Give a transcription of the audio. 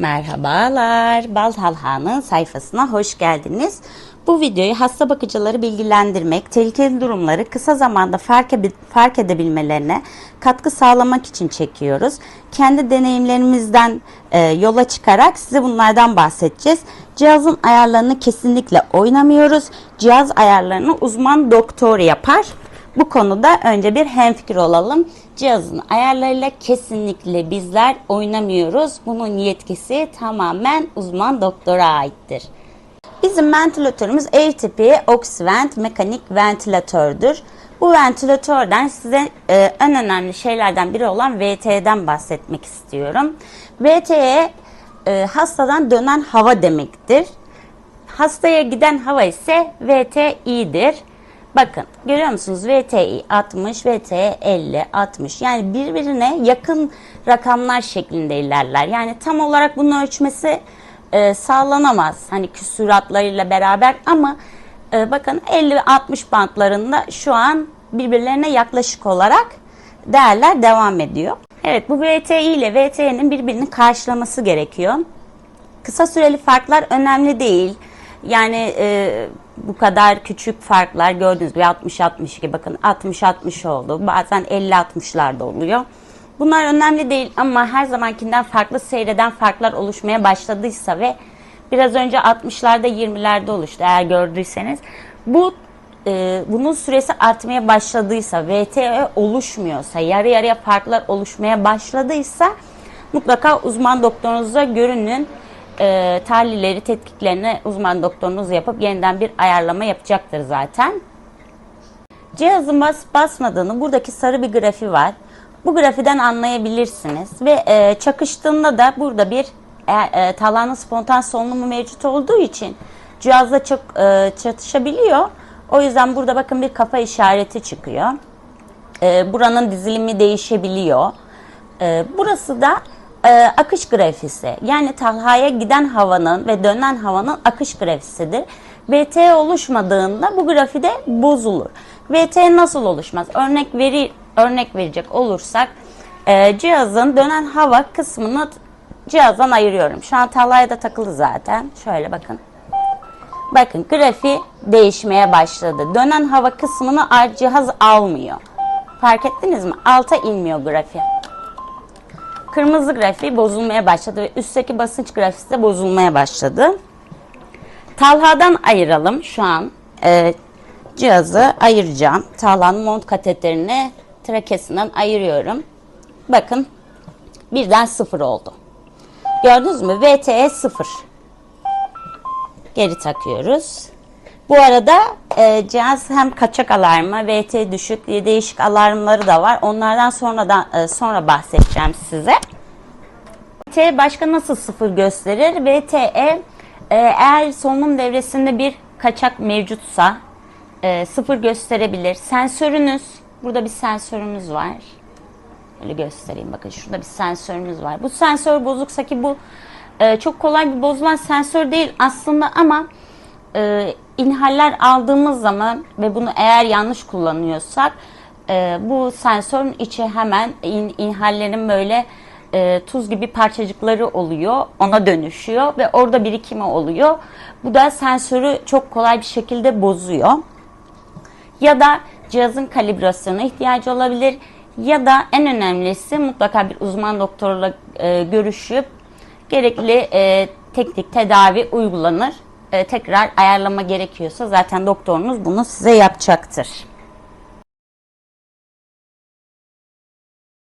Merhabalar, Bal Talha'nın sayfasına hoş geldiniz. Bu videoyu hasta bakıcıları bilgilendirmek, tehlikeli durumları kısa zamanda fark, fark edebilmelerine katkı sağlamak için çekiyoruz. Kendi deneyimlerimizden e, yola çıkarak size bunlardan bahsedeceğiz. Cihazın ayarlarını kesinlikle oynamıyoruz. Cihaz ayarlarını uzman doktor yapar. Bu konuda önce bir hemfikir olalım. Cihazın ayarlarıyla kesinlikle bizler oynamıyoruz. Bunun yetkisi tamamen uzman doktora aittir. Bizim ventilatörümüz air tipi Oxvent mekanik ventilatördür. Bu ventilatörden size e, en önemli şeylerden biri olan VT'den bahsetmek istiyorum. VTE e, hastadan dönen hava demektir. Hastaya giden hava ise VTI'dir. Bakın görüyor musunuz? VTI 60, VTE 50, 60. Yani birbirine yakın rakamlar şeklinde ilerler. Yani tam olarak bunun ölçmesi e, sağlanamaz. Hani küsuratlarıyla beraber ama e, bakın 50-60 bantlarında şu an birbirlerine yaklaşık olarak değerler devam ediyor. Evet bu VTI ile VTE'nin birbirini karşılaması gerekiyor. Kısa süreli farklar önemli değil. Yani e, bu kadar küçük farklar gördüğünüz gibi 60-62 bakın 60-60 oldu. Bazen 50-60'lar da oluyor. Bunlar önemli değil ama her zamankinden farklı seyreden farklar oluşmaya başladıysa ve biraz önce 60'larda 20'lerde oluştu eğer gördüyseniz. Bu e, bunun süresi artmaya başladıysa, VTE oluşmuyorsa, yarı yarıya farklar oluşmaya başladıysa mutlaka uzman doktorunuza görünün. E, tahlilleri, tetkiklerini uzman doktorunuz yapıp yeniden bir ayarlama yapacaktır zaten. Cihazın bas basmadığını buradaki sarı bir grafi var. Bu grafiden anlayabilirsiniz ve e, çakıştığında da burada bir e, e, talanın spontan solunumu mevcut olduğu için cihazla çok e, çatışabiliyor. O yüzden burada bakın bir kafa işareti çıkıyor. E, buranın dizilimi değişebiliyor. E, burası da e, akış grafisi. Yani talhaya giden havanın ve dönen havanın akış grafisidir. VT oluşmadığında bu grafide bozulur. VT nasıl oluşmaz? Örnek veri örnek verecek olursak e, cihazın dönen hava kısmını cihazdan ayırıyorum. Şu an talhaya da takılı zaten. Şöyle bakın. Bakın grafi değişmeye başladı. Dönen hava kısmını cihaz almıyor. Fark ettiniz mi? Alta inmiyor grafi. Kırmızı grafiği bozulmaya başladı ve üstteki basınç grafisi de bozulmaya başladı. Talhadan ayıralım şu an. e, cihazı ayıracağım. Talhanın mont kateterini trakesinden ayırıyorum. Bakın birden sıfır oldu. Gördünüz mü? VTE sıfır. Geri takıyoruz. Bu arada e, cihaz hem kaçak alarmı, VT düşük, değişik alarmları da var. Onlardan sonradan e, sonra bahsedeceğim size. VT başka nasıl sıfır gösterir? VTE e, eğer solunum devresinde bir kaçak mevcutsa e, sıfır gösterebilir. Sensörünüz, burada bir sensörümüz var. Öyle göstereyim bakın şurada bir sensörümüz var. Bu sensör bozuksa ki bu e, çok kolay bir bozulan sensör değil aslında ama e, inhaller aldığımız zaman ve bunu eğer yanlış kullanıyorsak e, bu sensörün içi hemen in, inhallerin böyle e, tuz gibi parçacıkları oluyor. Ona dönüşüyor ve orada birikimi oluyor. Bu da sensörü çok kolay bir şekilde bozuyor ya da cihazın kalibrasyona ihtiyacı olabilir ya da en önemlisi mutlaka bir uzman doktorla e, görüşüp gerekli e, teknik tedavi uygulanır. E, tekrar ayarlama gerekiyorsa zaten doktorunuz bunu size yapacaktır.